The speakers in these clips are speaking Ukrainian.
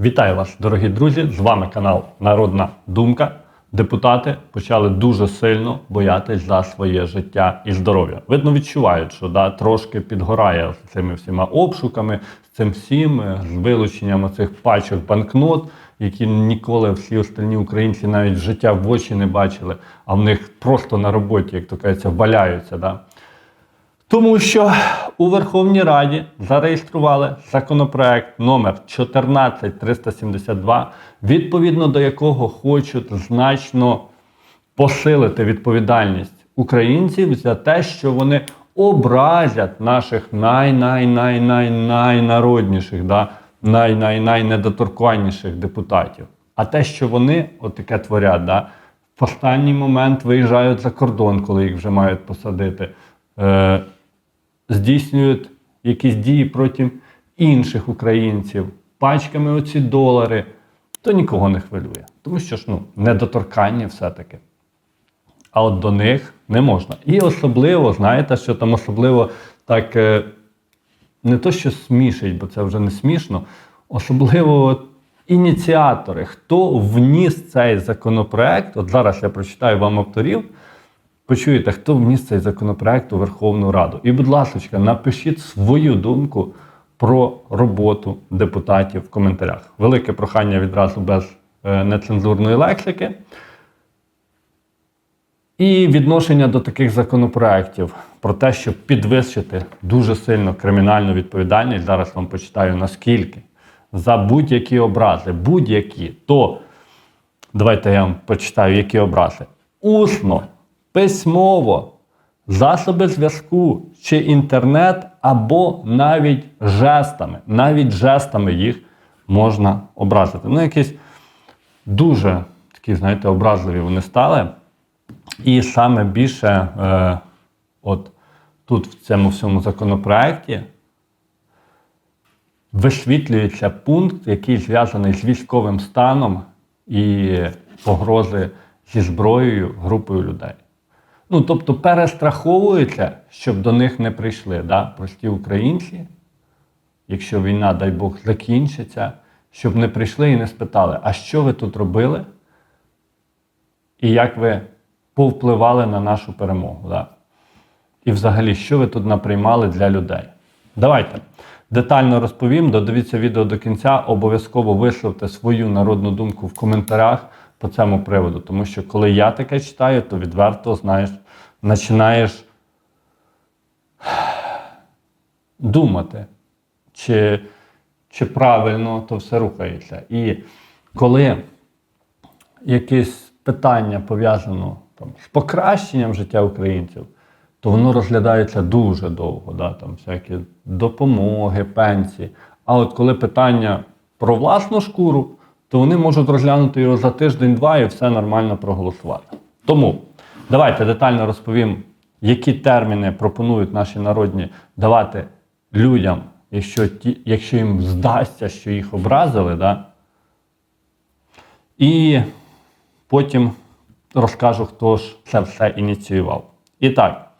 Вітаю вас, дорогі друзі! З вами канал Народна Думка. Депутати почали дуже сильно боятись за своє життя і здоров'я. Видно, відчувають, що да, трошки підгорає з цими всіма обшуками, з цим всім, е, з вилученням цих пачок банкнот, які ніколи всі остальні українці навіть життя в очі не бачили, а в них просто на роботі, як то кажеться, валяються. Да? Тому що у Верховній Раді зареєстрували законопроект номер 14372, відповідно до якого хочуть значно посилити відповідальність українців за те, що вони образять наших най-най-най-най-найнародніших, да, най-най-най-недоторканніших депутатів. А те, що вони отаке творять, да, в останній момент виїжджають за кордон, коли їх вже мають посадити. Е, здійснюють якісь дії проти інших українців, пачками оці долари, то нікого не хвилює. Тому що ж ну, недоторкання все-таки. А от до них не можна. І особливо, знаєте, що там особливо так е, не то, що смішить, бо це вже не смішно, особливо от ініціатори, хто вніс цей законопроект, от зараз я прочитаю вам авторів. Почуєте, хто вніс цей законопроект у Верховну Раду. І, будь ласка, напишіть свою думку про роботу депутатів в коментарях. Велике прохання відразу без е, нецензурної лексики. І відношення до таких законопроєктів про те, щоб підвищити дуже сильно кримінальну відповідальність. Зараз вам почитаю наскільки. За будь-які образи, будь-які, то давайте я вам почитаю, які образи. Усно письмово, засоби зв'язку чи інтернет, або навіть жестами. Навіть жестами їх можна образити. Ну, якісь дуже такі, знаєте, образливі вони стали. І саме більше, е, от тут в цьому всьому законопроекті, висвітлюється пункт, який зв'язаний з військовим станом і погрози зі зброєю групою людей. Ну, тобто перестраховуються, щоб до них не прийшли да? прості українці, якщо війна, дай Бог, закінчиться, щоб не прийшли і не спитали, а що ви тут робили? І як ви повпливали на нашу перемогу? Да? І взагалі, що ви тут наприймали для людей? Давайте детально розповім. Додивіться відео до кінця. Обов'язково висловте свою народну думку в коментарях по цьому приводу. Тому що коли я таке читаю, то відверто знаєш, починаєш думати, чи, чи правильно то все рухається. І коли якесь питання пов'язано з покращенням життя українців, то воно розглядається дуже довго, да, там всякі допомоги, пенсії. А от коли питання про власну шкуру, то вони можуть розглянути його за тиждень-два і все нормально проголосувати. Тому давайте детально розповім, які терміни пропонують наші народні давати людям, якщо ті, якщо їм здасться, що їх образили. Да? І потім розкажу, хто ж це все ініціював. І так.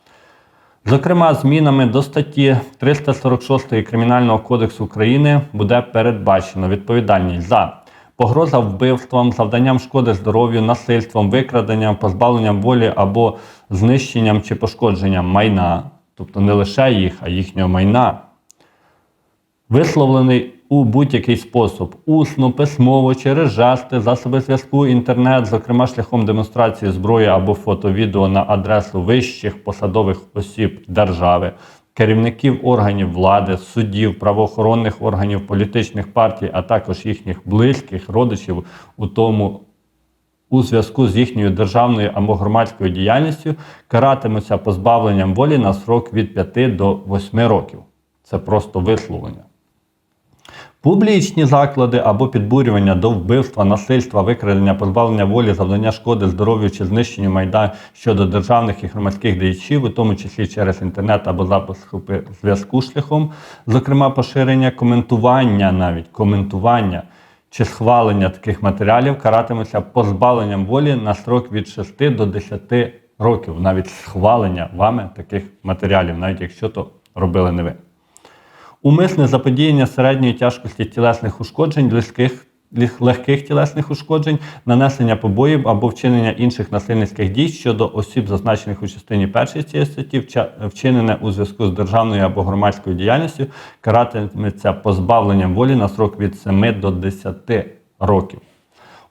Зокрема, змінами до статті 346 Кримінального кодексу України буде передбачено відповідальність за погроза вбивством, завданням шкоди здоров'ю, насильством, викраденням, позбавленням волі або знищенням чи пошкодженням майна, тобто не лише їх, а їхнього майна, висловлений у будь-який спосіб, усно, письмово, через жести, засоби зв'язку, інтернет, зокрема шляхом демонстрації зброї або фото-відео на адресу вищих посадових осіб держави, керівників органів влади, суддів, правоохоронних органів, політичних партій, а також їхніх близьких родичів, у тому у зв'язку з їхньою державною або громадською діяльністю каратимуться позбавленням волі на срок від 5 до 8 років. Це просто висловлення. Публічні заклади або підбурювання до вбивства, насильства, викрадення, позбавлення волі, завдання шкоди здоров'ю чи знищенню майна щодо державних і громадських діячів, у тому числі через інтернет або запуск зв'язку шляхом, зокрема поширення, коментування, навіть коментування чи схвалення таких матеріалів каратиметься позбавленням волі на строк від 6 до 10 років, навіть схвалення вами таких матеріалів, навіть якщо то робили не ви. Умисне заподіяння середньої тяжкості тілесних ушкоджень, легких, легких тілесних ушкоджень, нанесення побоїв або вчинення інших насильницьких дій щодо осіб, зазначених у частині першої цієї статті, вчинене у зв'язку з державною або громадською діяльністю, каратиметься позбавленням волі на срок від 7 до 10 років.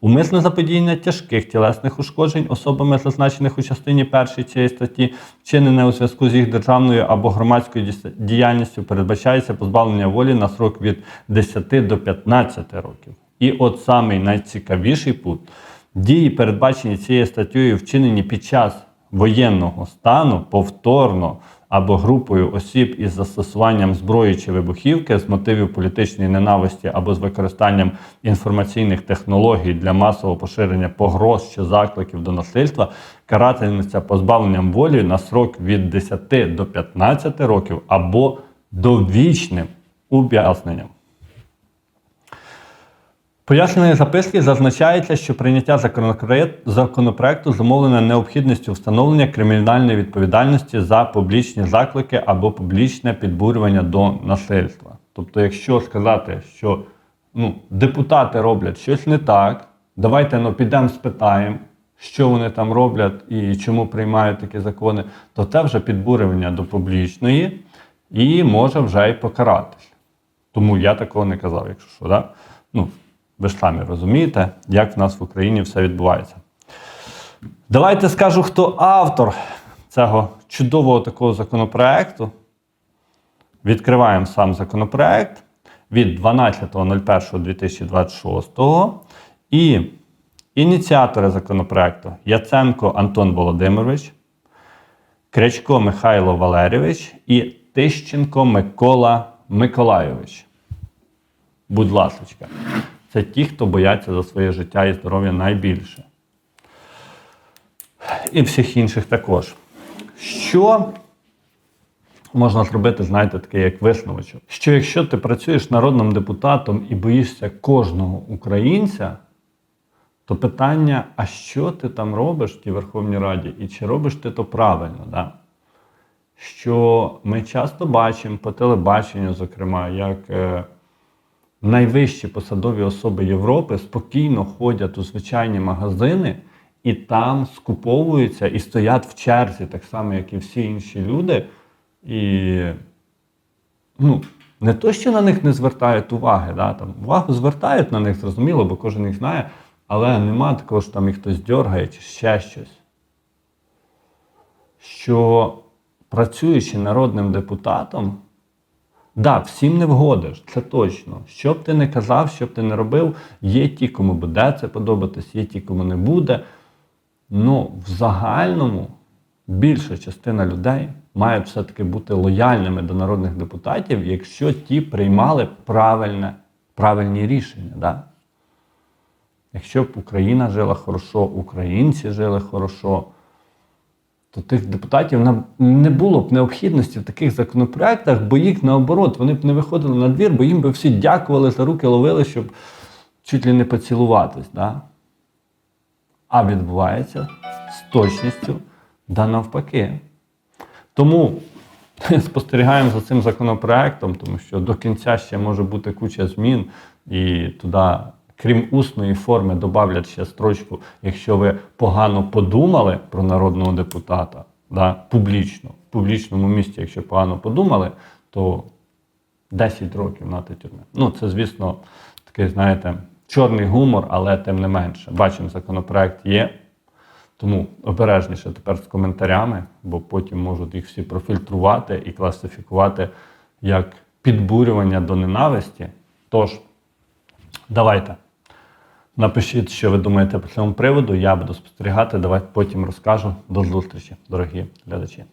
Умисне заподіяння тяжких тілесних ушкоджень особами, зазначених у частині першої цієї статті, вчинене у зв'язку з їх державною або громадською діяльністю, передбачається позбавлення волі на срок від 10 до 15 років. І от самий найцікавіший пункт. Дії, передбачені цією статтею, вчинені під час воєнного стану повторно або групою осіб із застосуванням зброї чи вибухівки з мотивів політичної ненависті або з використанням інформаційних технологій для масового поширення погроз чи закликів до насильства, каратиметься позбавленням волі на срок від 10 до 15 років або довічним ув'язненням. Пояснення записки зазначається, що прийняття законопроекту зумовлене необхідністю встановлення кримінальної відповідальності за публічні заклики або публічне підбурювання до насильства. Тобто, якщо сказати, що ну, депутати роблять щось не так, давайте ну, підемо спитаємо, що вони там роблять і чому приймають такі закони, то це вже підбурювання до публічної і може вже й покаратись. Тому я такого не казав, якщо що. Да? Ну, ви ж самі розумієте, як в нас в Україні все відбувається. Давайте скажу, хто автор цього чудового такого законопроекту. Відкриваємо сам законопроект від 12.01.2026. І ініціатори законопроекту Яценко Антон Володимирович, Крячко Михайло Валерійович і Тищенко Микола Миколайович. Будь ласочка, це ті, хто бояться за своє життя і здоров'я найбільше. І всіх інших також. Що можна зробити, знаєте, таке як висновочок? Що якщо ти працюєш народним депутатом і боїшся кожного українця, то питання, а що ти там робиш в тій Верховній Раді, і чи робиш ти то правильно? Да? Що ми часто бачимо по телебаченню, зокрема, як е, найвищі посадові особи Європи спокійно ходять у звичайні магазини і там скуповуються і стоять в черзі, так само, як і всі інші люди. І ну, не то, що на них не звертають уваги, да, там, увагу звертають на них, зрозуміло, бо кожен їх знає, але нема такого, що там їх хтось дергає чи ще щось. Що працюючи народним депутатом, Да, всім не вгодиш, це точно. Що б ти не казав, що б ти не робив, є ті, кому буде це подобатись, є ті, кому не буде. Ну, в загальному більша частина людей має все-таки бути лояльними до народних депутатів, якщо ті приймали правильне, правильні рішення. Да? Якщо б Україна жила хорошо, українці жили хорошо, то тих депутатів нам не було б необхідності в таких законопроектах, бо їх наоборот, вони б не виходили на двір, бо їм би всі дякували за руки ловили, щоб чуть ли не поцілуватись. Да? А відбувається з точністю да навпаки. Тому спостерігаємо за цим законопроектом, тому що до кінця ще може бути куча змін, і туди, крім усної форми, додавлять ще строчку, якщо ви погано подумали про народного депутата, да, публічно, в публічному місці, якщо погано подумали, то 10 років на тюрми. Ну, це, звісно, такий, знаєте, чорний гумор, але тим не менше. Бачимо, законопроект є. Тому обережніше тепер з коментарями, бо потім можуть їх всі профільтрувати і класифікувати як підбурювання до ненависті. Тож, давайте. Напишіть, що ви думаєте по цьому приводу. Я буду спостерігати. Давайте потім розкажу. До зустрічі, дорогі глядачі.